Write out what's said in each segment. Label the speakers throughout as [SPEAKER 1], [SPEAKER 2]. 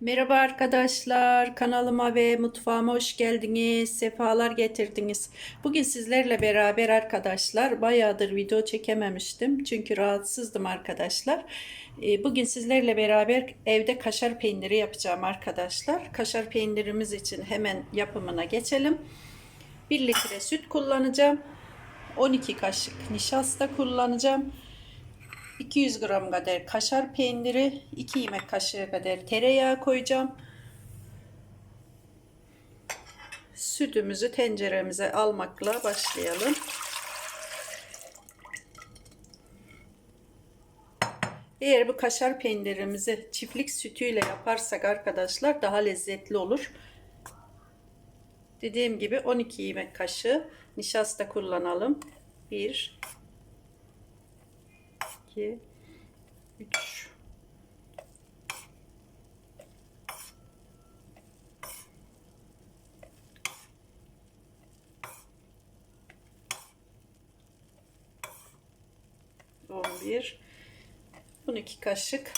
[SPEAKER 1] Merhaba arkadaşlar, kanalıma ve mutfağıma hoş geldiniz, sefalar getirdiniz. Bugün sizlerle beraber arkadaşlar, bayağıdır video çekememiştim çünkü rahatsızdım arkadaşlar. Ee, Bugün sizlerle beraber evde kaşar peyniri yapacağım arkadaşlar. Kaşar peynirimiz için hemen yapımına geçelim. 1 litre süt kullanacağım, 12 kaşık nişasta kullanacağım. 200 gram kadar kaşar peyniri, 2 yemek kaşığı kadar tereyağı koyacağım. Sütümüzü tenceremize almakla başlayalım. Eğer bu kaşar peynirimizi çiftlik sütüyle yaparsak arkadaşlar daha lezzetli olur. Dediğim gibi 12 yemek kaşığı nişasta kullanalım. 1 2 3 11 12 kaşık.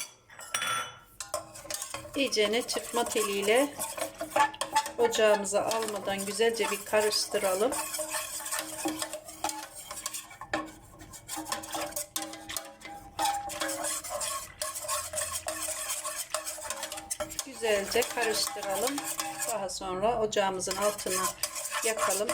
[SPEAKER 1] İyicene çırpma teliyle ocağımıza almadan güzelce bir karıştıralım. Güzelce karıştıralım. Daha sonra ocağımızın altını yakalım.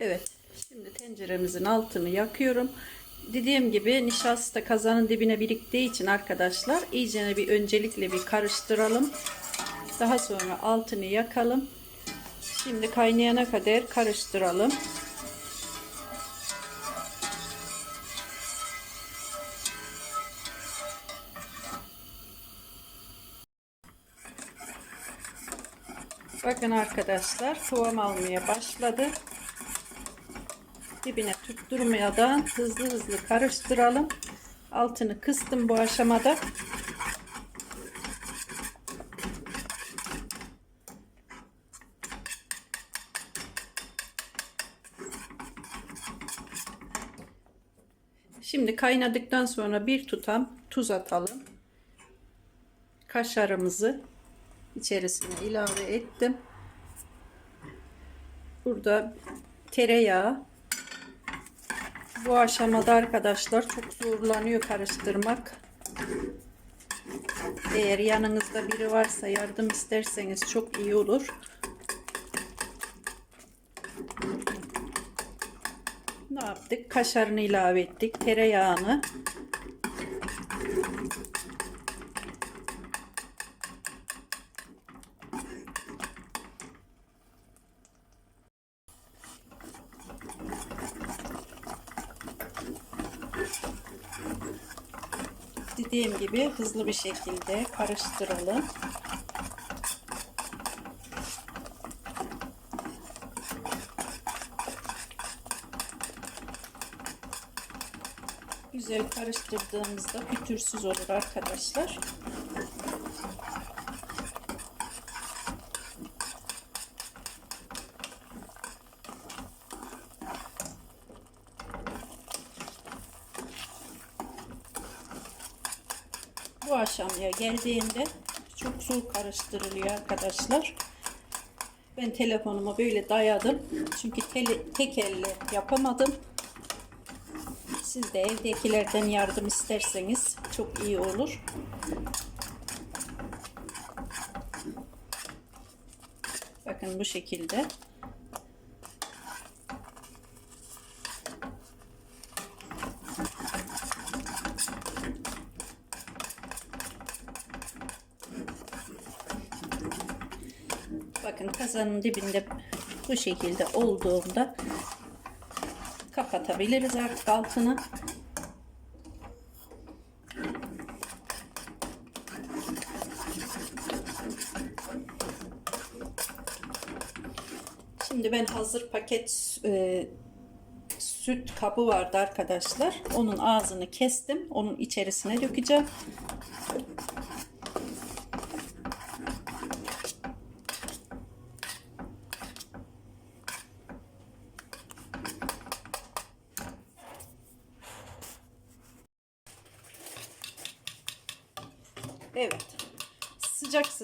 [SPEAKER 1] Evet. Şimdi tenceremizin altını yakıyorum. Dediğim gibi nişasta kazanın dibine biriktiği için arkadaşlar iyicene bir öncelikle bir karıştıralım. Daha sonra altını yakalım. Şimdi kaynayana kadar karıştıralım. Bakın arkadaşlar kıvam almaya başladı. Dibine tutturmadan hızlı hızlı karıştıralım. Altını kıstım bu aşamada. Şimdi kaynadıktan sonra bir tutam tuz atalım. Kaşarımızı içerisine ilave ettim. Burada tereyağı. Bu aşamada arkadaşlar çok zorlanıyor karıştırmak. Eğer yanınızda biri varsa yardım isterseniz çok iyi olur. Ne yaptık? Kaşarını ilave ettik. Tereyağını. Dediğim gibi hızlı bir şekilde karıştıralım. Güzel karıştırdığımızda pütürsüz olur arkadaşlar. Bu aşamaya geldiğinde çok zor karıştırılıyor arkadaşlar. Ben telefonumu böyle dayadım. Çünkü tele, tek elle yapamadım. Siz de evdekilerden yardım isterseniz çok iyi olur. Bakın bu şekilde. Bakın kazanın dibinde bu şekilde olduğunda kapatabiliriz artık altını. Şimdi ben hazır paket e, süt kabı vardı arkadaşlar. Onun ağzını kestim. Onun içerisine dökeceğim. Evet.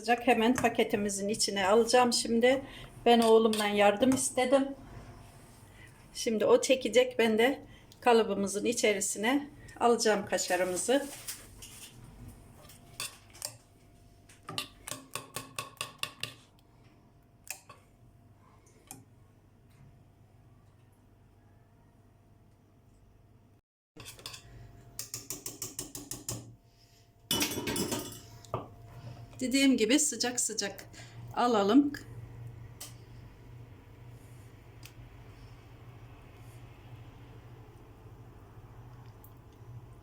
[SPEAKER 1] Sıcak hemen paketimizin içine alacağım şimdi. Ben oğlumdan yardım istedim. Şimdi o çekecek. Ben de kalıbımızın içerisine alacağım kaşarımızı. Dediğim gibi sıcak sıcak alalım.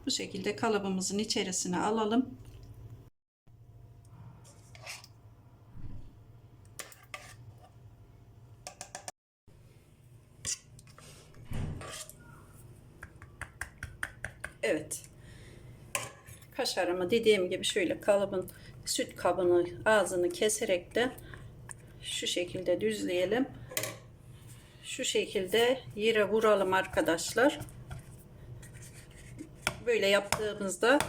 [SPEAKER 1] Bu şekilde kalıbımızın içerisine alalım. Evet. Kaşarımı dediğim gibi şöyle kalıbın süt kabını ağzını keserek de şu şekilde düzleyelim. Şu şekilde yere vuralım arkadaşlar. Böyle yaptığımızda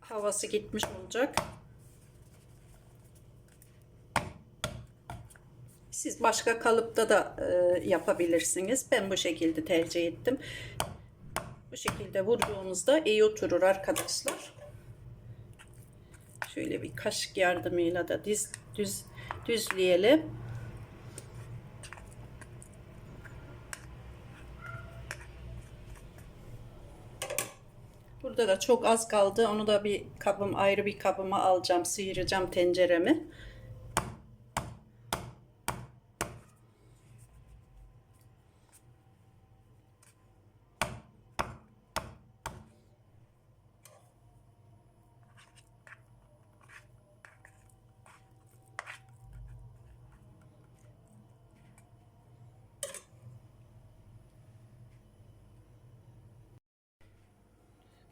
[SPEAKER 1] havası gitmiş olacak. Siz başka kalıpta da e, yapabilirsiniz. Ben bu şekilde tercih ettim. Bu şekilde vurduğumuzda iyi oturur arkadaşlar. Şöyle bir kaşık yardımıyla da diz, düz, düzleyelim. Burada da çok az kaldı. Onu da bir kabım ayrı bir kabıma alacağım. Sıyıracağım tenceremi.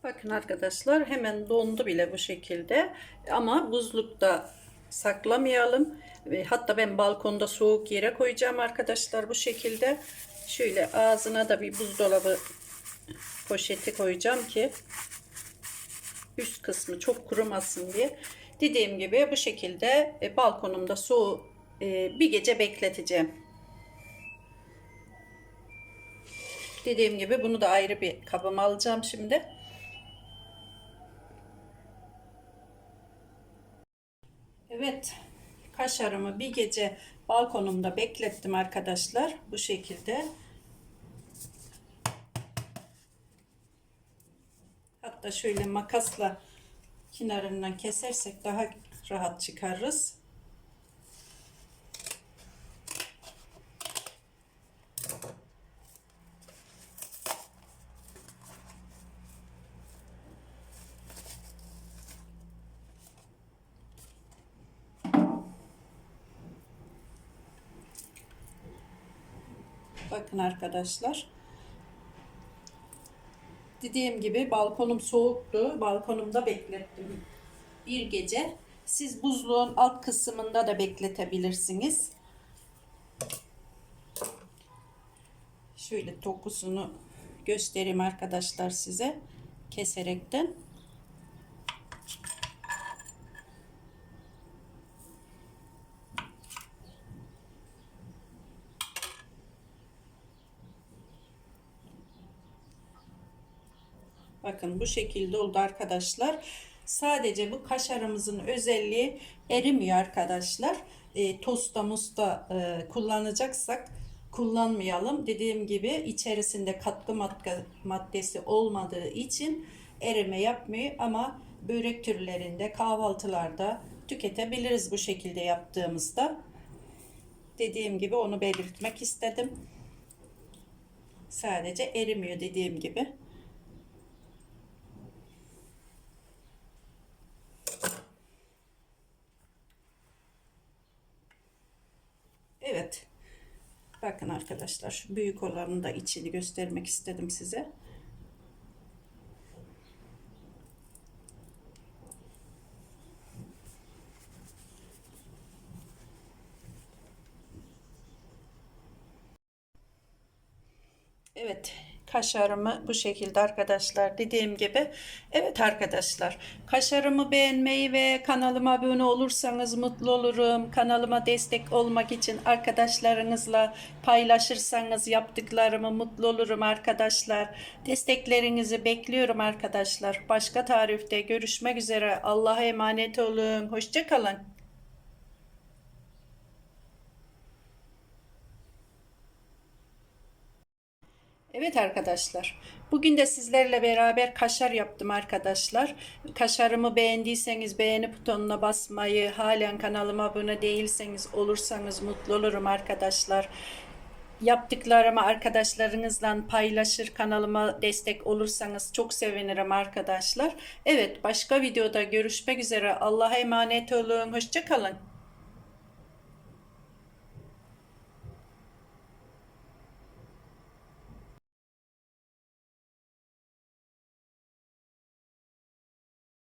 [SPEAKER 1] Bakın arkadaşlar hemen dondu bile bu şekilde. Ama buzlukta saklamayalım. Hatta ben balkonda soğuk yere koyacağım arkadaşlar bu şekilde. Şöyle ağzına da bir buzdolabı poşeti koyacağım ki üst kısmı çok kurumasın diye. Dediğim gibi bu şekilde e, balkonumda soğuk e, bir gece bekleteceğim. Dediğim gibi bunu da ayrı bir kabıma alacağım şimdi. Evet, kaşarımı bir gece balkonumda beklettim arkadaşlar. Bu şekilde. Hatta şöyle makasla kenarından kesersek daha rahat çıkarırız. Bakın arkadaşlar. Dediğim gibi balkonum soğuktu. Balkonumda beklettim bir gece. Siz buzluğun alt kısmında da bekletebilirsiniz. Şöyle dokusunu göstereyim arkadaşlar size keserekten. Bakın bu şekilde oldu arkadaşlar. Sadece bu kaşarımızın özelliği erimiyor arkadaşlar. E, tosta musta e, kullanacaksak kullanmayalım. Dediğim gibi içerisinde katkı madde, maddesi olmadığı için erime yapmıyor ama börek türlerinde kahvaltılarda tüketebiliriz bu şekilde yaptığımızda. Dediğim gibi onu belirtmek istedim. Sadece erimiyor dediğim gibi. Evet. Bakın arkadaşlar büyük olanın da içini göstermek istedim size. Evet. Kaşarımı bu şekilde arkadaşlar dediğim gibi. Evet arkadaşlar kaşarımı beğenmeyi ve kanalıma abone olursanız mutlu olurum. Kanalıma destek olmak için arkadaşlarınızla paylaşırsanız yaptıklarımı mutlu olurum arkadaşlar. Desteklerinizi bekliyorum arkadaşlar. Başka tarifte görüşmek üzere. Allah'a emanet olun. Hoşçakalın. Evet arkadaşlar. Bugün de sizlerle beraber kaşar yaptım arkadaşlar. Kaşarımı beğendiyseniz beğeni butonuna basmayı, halen kanalıma abone değilseniz olursanız mutlu olurum arkadaşlar. Yaptıklarımı arkadaşlarınızla paylaşır, kanalıma destek olursanız çok sevinirim arkadaşlar. Evet, başka videoda görüşmek üzere. Allah'a emanet olun. Hoşçakalın.